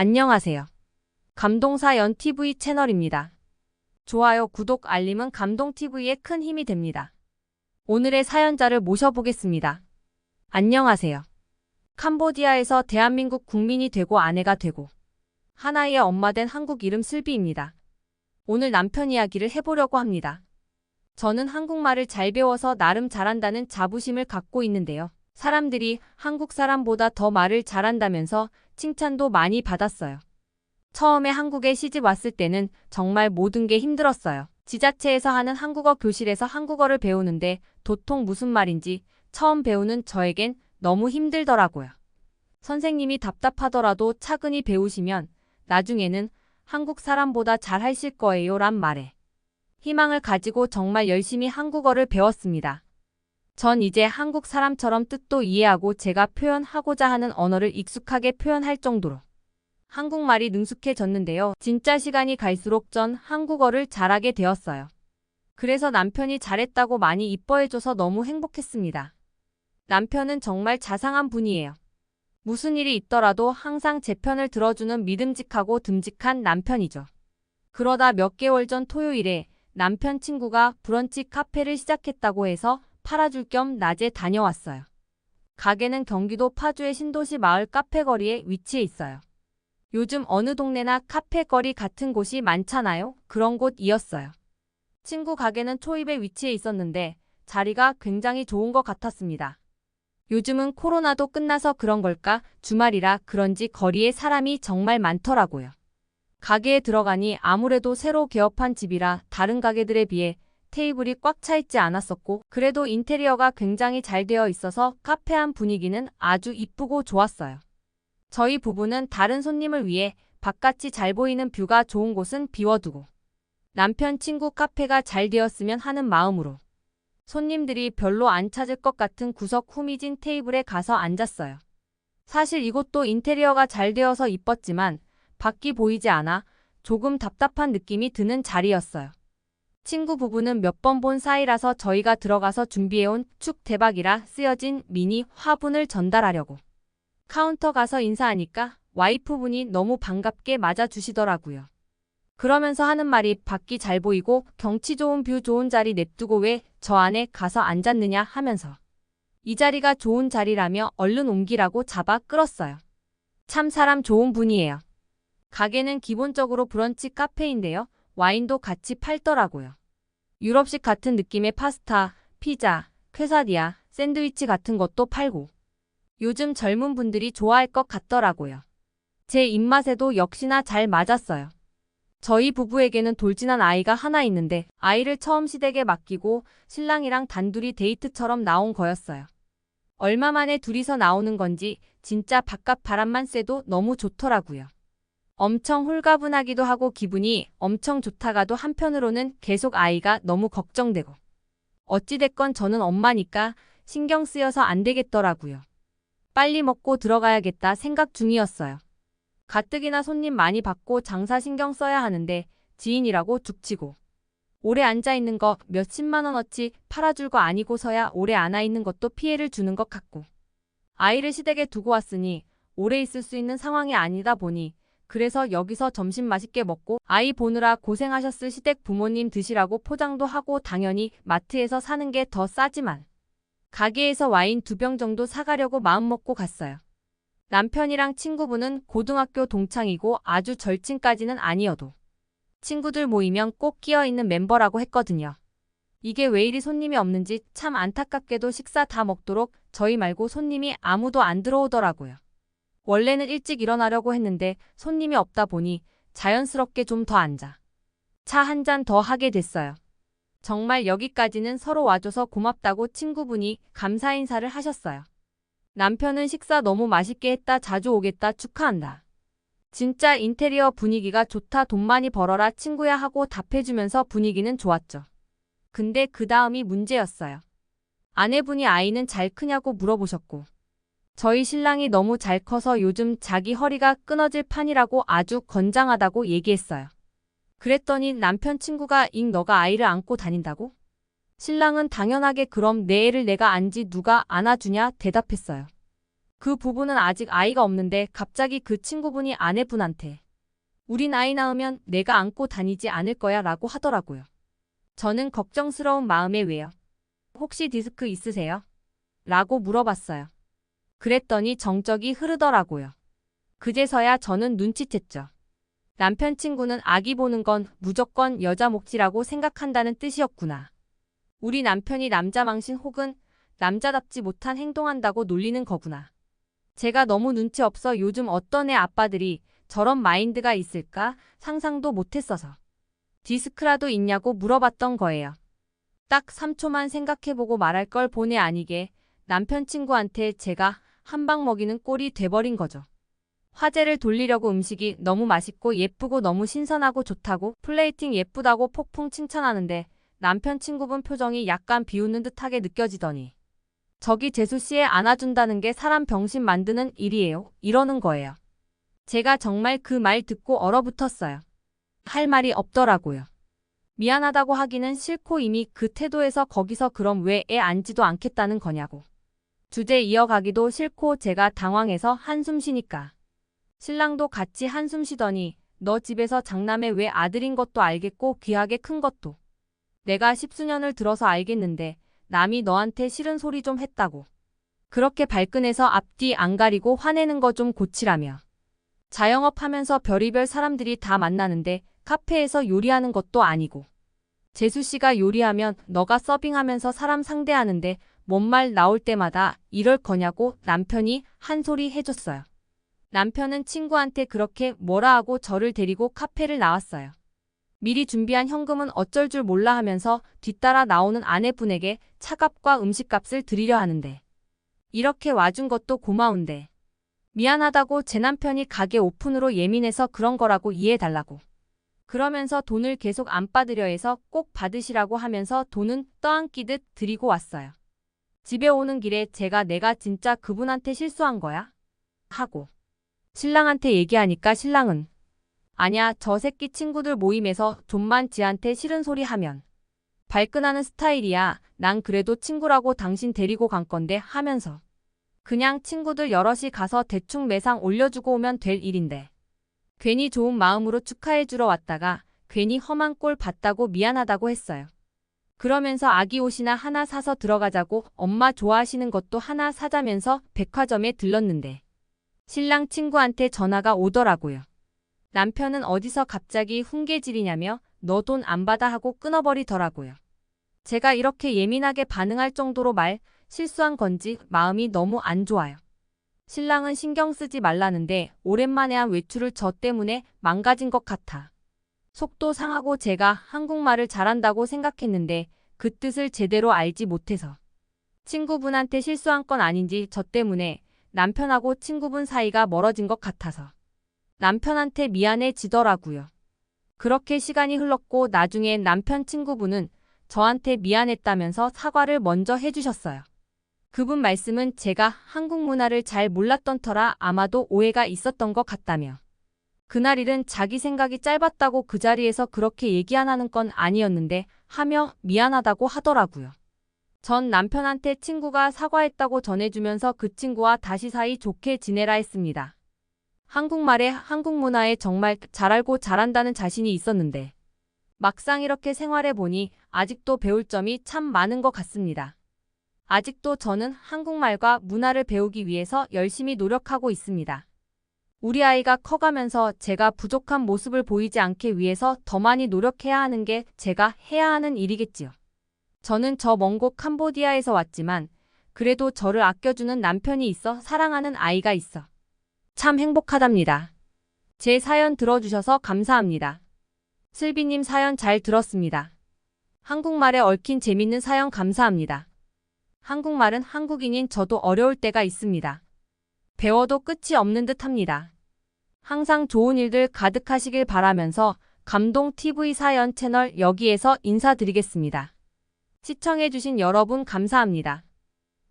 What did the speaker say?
안녕하세요. 감동사 연TV 채널입니다. 좋아요, 구독, 알림은 감동TV에 큰 힘이 됩니다. 오늘의 사연자를 모셔보겠습니다. 안녕하세요. 캄보디아에서 대한민국 국민이 되고 아내가 되고 하나의 엄마 된 한국 이름 슬비입니다. 오늘 남편 이야기를 해보려고 합니다. 저는 한국말을 잘 배워서 나름 잘한다는 자부심을 갖고 있는데요. 사람들이 한국 사람보다 더 말을 잘한다면서 칭찬도 많이 받았어요. 처음에 한국에 시집 왔을 때는 정말 모든 게 힘들었어요. 지자체에서 하는 한국어 교실에서 한국어를 배우는데 도통 무슨 말인지 처음 배우는 저에겐 너무 힘들더라고요. 선생님이 답답하더라도 차근히 배우시면 나중에는 한국 사람보다 잘 하실 거예요 란 말에 희망을 가지고 정말 열심히 한국어를 배웠습니다. 전 이제 한국 사람처럼 뜻도 이해하고 제가 표현하고자 하는 언어를 익숙하게 표현할 정도로 한국말이 능숙해졌는데요. 진짜 시간이 갈수록 전 한국어를 잘하게 되었어요. 그래서 남편이 잘했다고 많이 이뻐해줘서 너무 행복했습니다. 남편은 정말 자상한 분이에요. 무슨 일이 있더라도 항상 제 편을 들어주는 믿음직하고 듬직한 남편이죠. 그러다 몇 개월 전 토요일에 남편 친구가 브런치 카페를 시작했다고 해서 팔아줄 겸 낮에 다녀왔어요. 가게는 경기도 파주의 신도시 마을 카페거리에 위치해 있어요. 요즘 어느 동네나 카페거리 같은 곳이 많잖아요. 그런 곳이었어요. 친구 가게는 초입에 위치해 있었는데 자리가 굉장히 좋은 것 같았습니다. 요즘은 코로나도 끝나서 그런 걸까 주말이라 그런지 거리에 사람이 정말 많더라고요. 가게에 들어가니 아무래도 새로 개업한 집이라 다른 가게들에 비해 테이블이 꽉 차 있지 않았었고 그래도 인테리어가 굉장히 잘 되어 있어서 카페한 분위기는 아주 이쁘고 좋았어요. 저희 부부는 다른 손님을 위해 바깥이 잘 보이는 뷰가 좋은 곳은 비워두고 남편 친구 카페가 잘 되었으면 하는 마음으로 손님들이 별로 안 찾을 것 같은 구석 후미진 테이블에 가서 앉았어요. 사실 이곳도 인테리어가 잘 되어서 이뻤지만 밖이 보이지 않아 조금 답답한 느낌이 드는 자리였어요. 친구 부부는 몇 번 본 사이라서 저희가 들어가서 준비해온 축 대박이라 쓰여진 미니 화분을 전달하려고 카운터 가서 인사하니까 와이프분이 너무 반갑게 맞아주시더라고요. 그러면서 하는 말이 밖이 잘 보이고 경치 좋은 뷰 좋은 자리 냅두고 왜 저 안에 가서 앉았느냐 하면서 이 자리가 좋은 자리라며 얼른 옮기라고 잡아 끌었어요. 참 사람 좋은 분이에요. 가게는 기본적으로 브런치 카페인데요. 와인도 같이 팔더라고요. 유럽식 같은 느낌의 파스타, 피자, 퀘사디아, 샌드위치 같은 것도 팔고 요즘 젊은 분들이 좋아할 것 같더라고요. 제 입맛에도 역시나 잘 맞았어요. 저희 부부에게는 돌진한 아이가 하나 있는데 아이를 처음 시댁에 맡기고 신랑이랑 단둘이 데이트처럼 나온 거였어요. 얼마 만에 둘이서 나오는 건지 진짜 바깥 바람만 쐬도 너무 좋더라고요. 엄청 홀가분하기도 하고 기분이 엄청 좋다가도 한편으로는 계속 아이가 너무 걱정되고 어찌됐건 저는 엄마니까 신경 쓰여서 안 되겠더라고요. 빨리 먹고 들어가야겠다 생각 중이었어요. 가뜩이나 손님 많이 받고 장사 신경 써야 하는데 지인이라고 죽치고 오래 앉아 있는 거 몇십만 원어치 팔아줄 거 아니고서야 오래 안아 있는 것도 피해를 주는 것 같고 아이를 시댁에 두고 왔으니 오래 있을 수 있는 상황이 아니다 보니 그래서 여기서 점심 맛있게 먹고 아이 보느라 고생하셨을 시댁 부모님 드시라고 포장도 하고 당연히 마트에서 사는 게 더 싸지만 가게에서 와인 두 병 정도 사가려고 마음먹고 갔어요. 남편이랑 친구분은 고등학교 동창이고 아주 절친까지는 아니어도 친구들 모이면 꼭 끼어 있는 멤버라고 했거든요. 이게 왜 이리 손님이 없는지 참 안타깝게도 식사 다 먹도록 저희 말고 손님이 아무도 안 들어오더라고요. 원래는 일찍 일어나려고 했는데 손님이 없다 보니 자연스럽게 좀 더 앉아. 차 한 잔 더 하게 됐어요. 정말 여기까지는 서로 와줘서 고맙다고 친구분이 감사 인사를 하셨어요. 남편은 식사 너무 맛있게 했다 자주 오겠다 축하한다. 진짜 인테리어 분위기가 좋다 돈 많이 벌어라 친구야 하고 답해주면서 분위기는 좋았죠. 근데 그 다음이 문제였어요. 아내분이 아이는 잘 크냐고 물어보셨고 저희 신랑이 너무 잘 커서 요즘 자기 허리가 끊어질 판이라고 아주 건장하다고 얘기했어요. 그랬더니 남편 친구가 잉 너가 아이를 안고 다닌다고? 신랑은 당연하게 그럼 내 애를 내가 안지 누가 안아주냐 대답했어요. 그 부부는 아직 아이가 없는데 갑자기 그 친구분이 아내분한테 우린 아이 낳으면 내가 안고 다니지 않을 거야 라고 하더라고요. 저는 걱정스러운 마음에 왜요? 혹시 디스크 있으세요? 라고 물어봤어요. 그랬더니 정적이 흐르더라고요. 그제서야 저는 눈치챘죠. 남편 친구는 아기 보는 건 무조건 여자 몫이라고 생각한다는 뜻이었구나. 우리 남편이 남자 망신 혹은 남자답지 못한 행동한다고 놀리는 거구나. 제가 너무 눈치 없어 요즘 어떤 애 아빠들이 저런 마인드가 있을까 상상도 못했어서. 디스크라도 있냐고 물어봤던 거예요. 딱 3초만 생각해보고 말할 걸 보내 아니게 남편 친구한테 제가 한 방 먹이는 꼴이 돼버린 거죠. 화제를 돌리려고 음식이 너무 맛있고 예쁘고 너무 신선하고 좋다고 플레이팅 예쁘다고 폭풍 칭찬하는데 남편 친구분 표정이 약간 비웃는 듯하게 느껴지더니 저기 재수 씨에 안아준다는 게 사람 병신 만드는 일이에요. 이러는 거예요. 제가 정말 그 말 듣고 얼어붙었어요. 할 말이 없더라고요. 미안하다고 하기는 싫고 이미 그 태도에서 거기서 그럼 왜 애 안지도 않겠다는 거냐고. 주제 이어가기도 싫고 제가 당황해서 한숨 쉬니까. 신랑도 같이 한숨 쉬더니 너 집에서 장남의 왜 아들인 것도 알겠고 귀하게 큰 것도. 내가 십수년을 들어서 알겠는데 남이 너한테 싫은 소리 좀 했다고. 그렇게 발끈해서 앞뒤 안 가리고 화내는 거 좀 고치라며. 자영업 하면서 별의별 사람들이 다 만나는데 카페에서 요리하는 것도 아니고. 재수 씨가 요리하면 너가 서빙하면서 사람 상대하는데 뭔 말 나올 때마다 이럴 거냐고 남편이 한 소리 해줬어요. 남편은 친구한테 그렇게 뭐라 하고 저를 데리고 카페를 나왔어요. 미리 준비한 현금은 어쩔 줄 몰라 하면서 뒤따라 나오는 아내분에게 차값과 음식값을 드리려 하는데. 이렇게 와준 것도 고마운데. 미안하다고 제 남편이 가게 오픈으로 예민해서 그런 거라고 이해해달라고. 그러면서 돈을 계속 안 받으려 해서 꼭 받으시라고 하면서 돈은 떠안기듯 드리고 왔어요. 집에 오는 길에 제가 내가 진짜 그분한테 실수한 거야? 하고. 신랑한테 얘기하니까 신랑은 아냐 저 새끼 친구들 모임에서 좀만 지한테 싫은 소리 하면 발끈하는 스타일이야. 난 그래도 친구라고 당신 데리고 간 건데 하면서 그냥 친구들 여럿이 가서 대충 매상 올려주고 오면 될 일인데 괜히 좋은 마음으로 축하해주러 왔다가 괜히 험한 꼴 봤다고 미안하다고 했어요. 그러면서 아기 옷이나 하나 사서 들어가자고 엄마 좋아하시는 것도 하나 사자면서 백화점에 들렀는데 신랑 친구한테 전화가 오더라고요. 남편은 어디서 갑자기 훈계질이냐며 너 돈 안 받아 하고 끊어버리더라고요. 제가 이렇게 예민하게 반응할 정도로 말 실수한 건지 마음이 너무 안 좋아요. 신랑은 신경 쓰지 말라는데 오랜만에 한 외출을 저 때문에 망가진 것 같아. 속도 상하고 제가 한국말을 잘한다고 생각했는데 그 뜻을 제대로 알지 못해서. 친구분한테 실수한 건 아닌지 저 때문에 남편하고 친구분 사이가 멀어진 것 같아서. 남편한테 미안해지더라고요. 그렇게 시간이 흘렀고 나중에 남편 친구분은 저한테 미안했다면서 사과를 먼저 해주셨어요. 그분 말씀은 제가 한국 문화를 잘 몰랐던 터라 아마도 오해가 있었던 것 같다며. 그날 일은 자기 생각이 짧았다고 그 자리에서 그렇게 얘기 안 하는 건 아니었는데 하며 미안하다고 하더라고요. 전 남편한테 친구가 사과했다고 전해주면서 그 친구와 다시 사이 좋게 지내라 했습니다. 한국말에 한국 문화에 정말 잘 알고 잘한다는 자신이 있었는데 막상 이렇게 생활해 보니 아직도 배울 점이 참 많은 것 같습니다. 아직도 저는 한국말과 문화를 배우기 위해서 열심히 노력하고 있습니다. 우리 아이가 커가면서 제가 부족한 모습을 보이지 않게 위해서 더 많이 노력해야 하는 게 제가 해야 하는 일이겠지요. 저는 저 먼 곳 캄보디아에서 왔지만 그래도 저를 아껴주는 남편이 있어 사랑하는 아이가 있어. 참 행복하답니다. 제 사연 들어주셔서 감사합니다. 슬비님 사연 잘 들었습니다. 한국말에 얽힌 재밌는 사연 감사합니다. 한국말은 한국인인 저도 어려울 때가 있습니다. 배워도 끝이 없는 듯 합니다. 항상 좋은 일들 가득하시길 바라면서 감동TV 사연 채널 여기에서 인사드리겠습니다. 시청해주신 여러분 감사합니다.